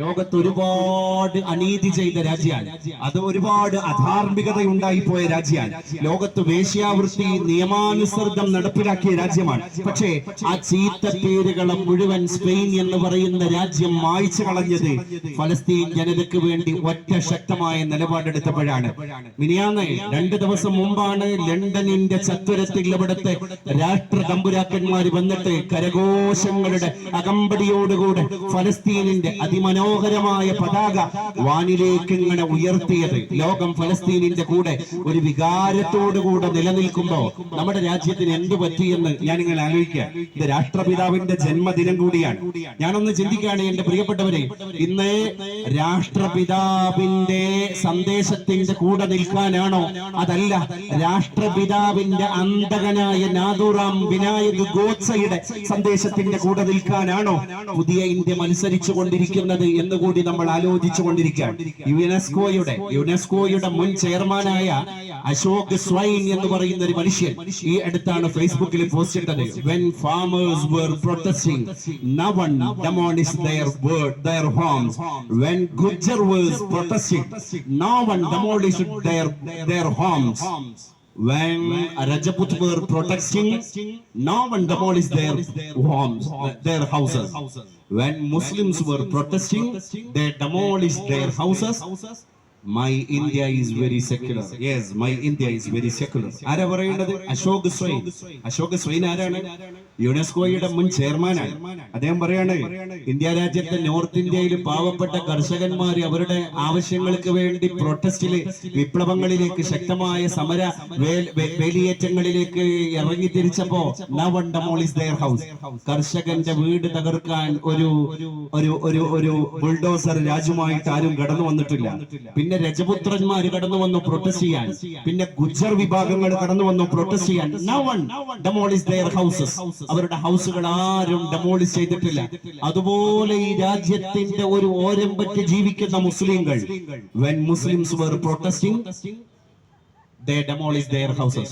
ലോകത്ത് ഒരുപാട് അനീതി ചെയ്ത രാജ്യമാണ് അത് ഒരുപാട് അധാർമികത ഉണ്ടായിപ്പോയ രാജ്യമാണ് ലോകത്ത് വേശ്യാവൃത്തി നിയമാനുസൃതം നടപ്പിലാക്കിയ രാജ്യമാണ്. പക്ഷേ ആ ചീത്ത പേരുകളെ മുഴുവൻ സ്പെയിൻ എന്ന് പറയുന്ന രാജ്യം മായ്ച്ചു കളഞ്ഞത് ഫലസ്തീൻ ജനതയ്ക്ക് വേണ്ടി ഒറ്റ ശക്തമായ നിലപാടെടുത്തപ്പോഴാണ്. മിനിയാന്ന് രണ്ട് ദിവസം മുമ്പാണ് ലണ്ടനിന്റെ ചത്വരത്തിൽ ഇവിടുത്തെ രാഷ്ട്ര തമ്പുരാക്കന്മാർ വന്നിട്ട് കരഘോഷങ്ങളുടെ അകമ്പടിയോടുകൂടെ ഫലസ്തീനിന്റെ അതിമനോഹരമായ പതാക വാനിലേക്ക് ഇങ്ങനെ ഉയർത്തിയത്. ലോകം ഫലസ്തീനിന്റെ കൂടെ ഒരു വികാരത്തോടു കൂടെ നിലനിൽക്കുമ്പോ നമ്മുടെ രാജ്യത്തിന് എന്തു പറ്റിയെന്ന് ഞാൻ ഇങ്ങനെ ആലോചിക്കുക. ഇത് രാഷ്ട്രപിതാവിന്റെ ജന്മദിനം കൂടിയാണ്. ഞാനൊന്ന് ചിന്തിക്കുകയാണ് എന്റെ പ്രിയപ്പെട്ടവരെ ഇന്ന് രാഷ്ട്രപിതാവിന്റെ സന്ദേശത്തിന്റെ കൂടെ നിൽക്കാനാണോ? അതല്ല രാഷ്ട്രപിതാവിന്റെ അന്തകനായ നാദുറാം വിനായക് ഗോത്സയുടെ സന്ദേശത്തിന്റെ കൂടെ നിൽക്കാനാണോ പുതിയ ഇന്ത്യ മത്സരിച്ചു കൊണ്ടിരിക്കുന്നത് എന്ന് കൂടി നമ്മൾ ആലോചിച്ചു കൊണ്ടിരിക്കുകയാണ് യുനെസ്കോയുടെ യുനെസ്കോയുടെ മുൻ ചെയർമാനായ അശോക് സ്വൈൻ എന്ന് പറയുന്ന ഒരു മനുഷ്യൻ ഈ അടുത്താണ് ഫേസ്ബുക്കിൽ പോസ്റ്റ് ഇട്ടത് their when Rajaput were protesting, no one demolished their homes, their houses. When Muslims were protesting, they demolished their houses. My India is very secular. Yes, my India is very secular. ആരാ പറയുന്നത് Ashok swine Ashok swine ആരാണ് യുനെസ്കോയുടെ മുൻ ചെയർമാനാണ് അദ്ദേഹം പറയാണ് India രാജ്യത്തെ north ഇന്ത്യയിൽ പാവപ്പെട്ട കർഷകന്മാർ അവരുടെ ആവശ്യങ്ങൾക്ക് വേണ്ടി പ്രൊട്ടസ്റ്റിൽ വിപ്ലവങ്ങളിലേക്ക് ശക്തമായ സമര വേലിയേറ്റങ്ങളിലേക്ക് ഇറങ്ങി തിരിച്ചപ്പോ നവൺ ഡമോളിസ് ദയർ ഹൗസ് കർഷകന്റെ വീട് തകർക്കാൻ ഒരു ഒരു ഒരു ഒരു ബുൾഡോസർ രാജ്യമായിട്ട് ആരും കടന്നു വന്നിട്ടില്ല. പിന്നെ രജപുത്രന്മാർ കടന്നു വന്നു പ്രൊട്ടസ്റ്റ് ചെയ്യാൻ. പിന്നെ ഗുജർ വിഭാഗങ്ങൾ കടന്നു വന്നു പ്രൊട്ടസ്റ്റ് ചെയ്യാൻ. നവൺ ഡമോളിസ് ദയർ ഹൗസസ് അവരുടെ ഹൗസുകൾ ആരും ഡെമോളിഷ് ചെയ്തിട്ടില്ല. അതുപോലെ ഈ രാജ്യത്തിന്റെ ഒരു ഓരം പറ്റി ജീവിക്കുന്ന മുസ്ലിങ്ങൾ when Muslims protesting they demolished their houses.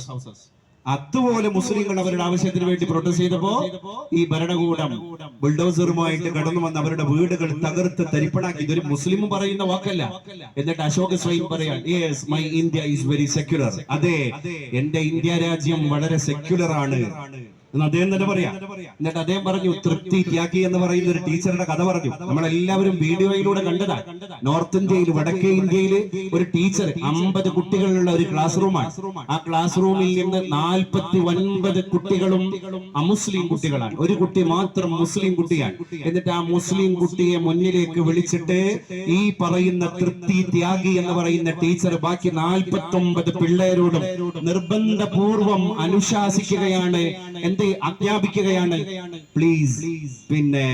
അതുപോലെ മുസ്ലിങ്ങൾ അവരുടെ ആവശ്യത്തിന് വേണ്ടി പ്രൊട്ടസ്റ്റ് ചെയ്തപ്പോ ഈ ഭരണകൂടം ബുൾഡോസറുമായിട്ട് കടന്നു വന്ന് അവരുടെ വീടുകൾ തകർത്ത് തരിപ്പണാക്കി. ഇതൊരു മുസ്ലിം പറയുന്ന വാക്കല്ല. എന്നിട്ട് അശോക് സ്വയം പറയാൻ yes my India is very secular അതെ എന്റെ ഇന്ത്യ രാജ്യം വളരെ സെക്യുലർ ആണ്. എന്ന് അദ്ദേഹം തന്നെ പറയാം. എന്നിട്ട് അദ്ദേഹം പറഞ്ഞു തൃപ്തി ത്യാഗി എന്ന് പറയുന്ന ഒരു ടീച്ചറുടെ കഥ പറഞ്ഞു. നമ്മളെല്ലാവരും വീഡിയോയിലൂടെ കണ്ടതാ. നോർത്ത് ഇന്ത്യയിൽ വടക്കേ ഇന്ത്യയിൽ ഒരു ടീച്ചർ അമ്പത് കുട്ടികളുള്ള ഒരു ക്ലാസ് റൂമാണ് ആ ക്ലാസ് റൂമിൽ നിന്ന് നാൽപ്പത്തി ഒൻപത് കുട്ടികളും അമുസ്ലിം കുട്ടികളാണ്. ഒരു കുട്ടി മാത്രം മുസ്ലിം കുട്ടിയാണ്. എന്നിട്ട് ആ മുസ്ലിം കുട്ടിയെ മുന്നിലേക്ക് വിളിച്ചിട്ട് ഈ പറയുന്ന തൃപ്തി ത്യാഗി എന്ന് പറയുന്ന ടീച്ചർ ബാക്കി നാൽപ്പത്തി ഒമ്പത് പിള്ളേരോടും നിർബന്ധപൂർവം അനുശാസിക്കുകയാണ്. എന്ത് അധ്യാപിക്കുകയാണ് പ്ലീസ് പിന്നെ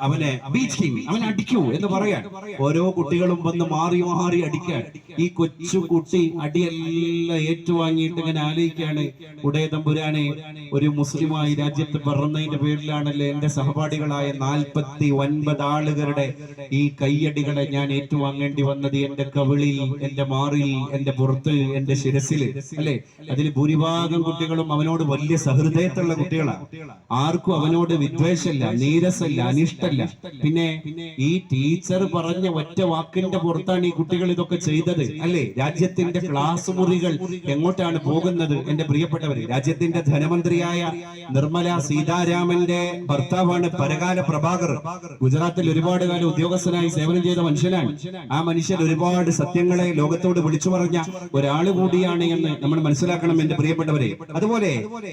അവനെ ബീച്ച് കിങ് അവനെ അടിക്കൂ എന്ന് പറയാൻ. ഓരോ കുട്ടികളും വന്ന് മാറി മാറി അടിക്കാൻ. ഈ കൊച്ചു കുട്ടി അടിയെല്ലാം ഏറ്റുവാങ്ങിയിട്ട് ഇങ്ങനെ ആലോചിക്കുകയാണ്. ഉടയ തമ്പുരാനെ ഒരു മുസ്ലിമായി രാജ്യത്ത് പിറന്നതിന്റെ പേരിലാണല്ലേ എന്റെ സഹപാഠികളായ നാൽപ്പത്തി ഒൻപത് ആളുകളുടെ ഈ കയ്യടികളെ ഞാൻ ഏറ്റുവാങ്ങേണ്ടി വന്നത് എന്റെ കവിളിൽ എന്റെ മാറിൽ എന്റെ പുറത്ത് എന്റെ ശിരസിൽ. അല്ലെ? അതിൽ ഭൂരിഭാഗം കുട്ടികളും അവനോട് വലിയ സഹൃദയത്തുള്ള കുട്ടികളാണ് ആർക്കും അവനോട് വിദ്വേഷമില്ല നീരസല്ല അനിഷ്ടല്ല പിന്നെ ഈ ടീച്ചർ പറഞ്ഞ ഒറ്റ വാക്കിന്റെ പുറത്താണ് ഈ കുട്ടികൾ ഇതൊക്കെ ചെയ്തത്. അല്ലെ? രാജ്യത്തിന്റെ ക്ലാസ് മുറികൾ എങ്ങോട്ടാണ് പോകുന്നത്? എന്റെ പ്രിയപ്പെട്ടവര് രാജ്യത്തിന്റെ ധനമന്ത്രിയായ നിർമ്മല സീതാരാമന്റെ ഭർത്താവാണ് പരകാല പ്രഭാകർ. ഗുജറാത്തിൽ ഒരുപാട് കാലം ഉദ്യോഗസ്ഥനായി സേവനം ചെയ്ത മനുഷ്യനാണ്. ആ മനുഷ്യൻ ഒരുപാട് സത്യങ്ങളെ ലോകത്തോട് വിളിച്ചു പറഞ്ഞ ഒരാൾ കൂടിയാണ് എന്ന് നമ്മൾ മനസ്സിലാക്കണം എന്റെ പ്രിയപ്പെട്ടവരെ. അതുപോലെ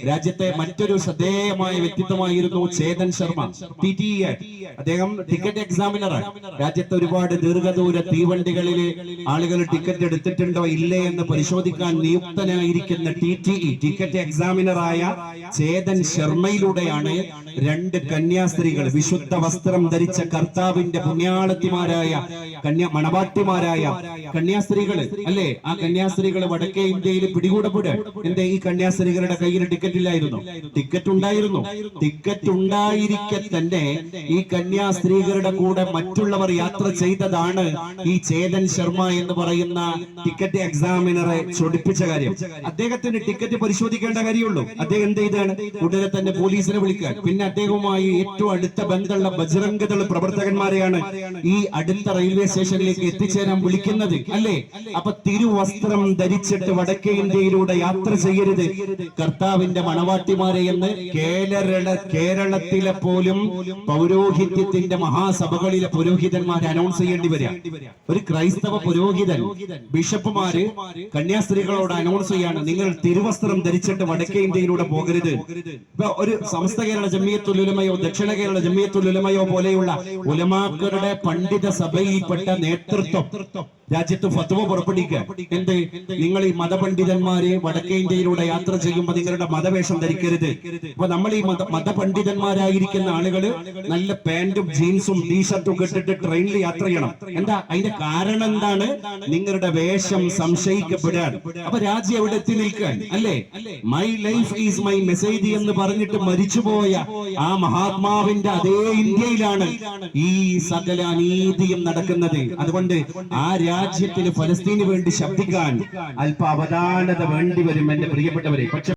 രാജ്യത്തെ മറ്റൊരു ശ്രദ്ധേയമായ വ്യക്തിത്വമായിരുന്നു Chetan Sharma T T A. അദ്ദേഹം ടിക്കറ്റ് എക്സാമിനറാണ് രാജ്യത്ത് ഒരുപാട് ദീർഘദൂര തീവണ്ടികളിൽ ആളുകൾ ടിക്കറ്റ് എടുത്തിട്ടുണ്ടോ ഇല്ലേ എന്ന് പരിശോധിക്കാൻ നിയുക്തനായിരിക്കുന്ന ടി ടി ഇ ടിക്കറ്റ് എക്സാമിനറായ ചേതൻ ശർമ്മയിലൂടെയാണ് രണ്ട് കന്യാസ്ത്രീകൾ വിശുദ്ധ വസ്ത്രം ധരിച്ച കർത്താവിന്റെ പുണ്യാളത്തിമാരായ കന്യാ മണവാട്ടിമാരായ കന്യാസ്ത്രീകൾ അല്ലേ? ആ കന്യാസ്ത്രീകൾ വടക്കേ ഇന്ത്യയിൽ പിടികൂടപ്പെടുക. എന്റെ ഈ കന്യാസ്ത്രീകളുടെ കയ്യിൽ ടിക്കറ്റ് ഇല്ലായിരുന്നു ടിക്കറ്റ് ഉണ്ടായിരുന്നു ടിക്കറ്റ് ഉണ്ടായിരിക്കെ തന്നെ ഈ കന്യാസ്ത്രീകളുടെ കൂടെ മറ്റുള്ളവർ യാത്ര ചെയ്തതാണ് ഈ ചേതൻ ശർമ്മ എന്ന് പറയുന്ന ടിക്കറ്റ് എക്സാമിനറെ ചൊടിപ്പിച്ച കാര്യം. അദ്ദേഹത്തിന് ടിക്കറ്റ് പരിശോധിക്കേണ്ട കാര്യമുള്ളൂ. അദ്ദേഹം എന്ത് ചെയ്താണ്? ഉടനെ തന്നെ പോലീസിനെ വിളിക്കാൻ. പിന്നെ അദ്ദേഹവുമായി ഏറ്റവും അടുത്ത ബന്ധമുള്ള ബജറംഗ് ദൾ പ്രവർത്തകന്മാരെയാണ് ഈ അടുത്ത റെയിൽവേ സ്റ്റേഷനിലേക്ക് എത്തിച്ചേരാൻ വിളിക്കുന്നത്. അല്ലേ? അപ്പൊ തിരുവസ്ത്രം ധരിച്ചിട്ട് വടക്കേ ഇന്ത്യയിലൂടെ യാത്ര ചെയ്യരുത്. കർത്താവിന്റെ എന്ന് കേരള കേരളത്തിലെ പോലും പൗരോഹിത്യത്തിന്റെ മഹാസഭകളിലെ പുരോഹിതന്മാർ അനൗൺസ് ചെയ്യേണ്ടി വരിക. ഒരു ക്രൈസ്തവ പുരോഹിതൻ ബിഷപ്പുമാര് കന്യാസ്ത്രീകളോട് അനൗൺസ് ചെയ്യാണ് നിങ്ങൾ തിരുവസ്ത്രം ധരിച്ചിട്ട് വടക്കേ ഇന്ത്യയിലൂടെ പോകരുത്. ഇപ്പൊ ഒരു സമസ്ത കേരള ജമ്മിയത്തുലമയോ ദക്ഷിണ കേരള ജമ്മിയത്തുലമയോ പോലെയുള്ള ഉലമാക്കളുടെ പണ്ഡിത സഭയിൽപ്പെട്ട നേതൃത്വം രാജ്യത്ത് ഫത്വ പുറപ്പെടുവിക്കുക എന്ത്? നിങ്ങൾ ഈ മതപണ്ഡിതന്മാരെ വടക്കേ ഇന്ത്യയിലൂടെ യാത്ര ചെയ്യുമ്പോൾ നിങ്ങളുടെ മതവേഷം ധരിക്കരുത്. അപ്പൊ നമ്മൾ ഈ മത മതപണ്ഡിതന്മാരായിരിക്കുന്ന ആളുകൾ നല്ല പാന്റും ജീൻസും ടീഷർട്ടും ഒക്കെ ഇട്ടിട്ട് ട്രെയിനിൽ യാത്ര ചെയ്യണം. എന്താ? അതിന്റെ കാരണം എന്താണ്? നിങ്ങളുടെ വേഷം സംശയിക്കപ്പെടാൻ അപ്പൊ രാജ്യം എവിടെ എത്തി നിൽക്കാൻ? അല്ലേ? My life is my message എന്ന് പറഞ്ഞിട്ട് മരിച്ചുപോയ ആ മഹാത്മാവിന്റെ അതേ ഇന്ത്യയിലാണ് ഈ സകല അനീതിയും നടക്കുന്നത്. അതുകൊണ്ട് ആ രാജ്യത്തിന് ഫലസ്തീന് വേണ്ടി ശബ്ദിക്കാൻ അല്പ അവധാനത വേണ്ടി വരും എന്റെ പ്രിയപ്പെട്ടവരെ. പക്ഷെ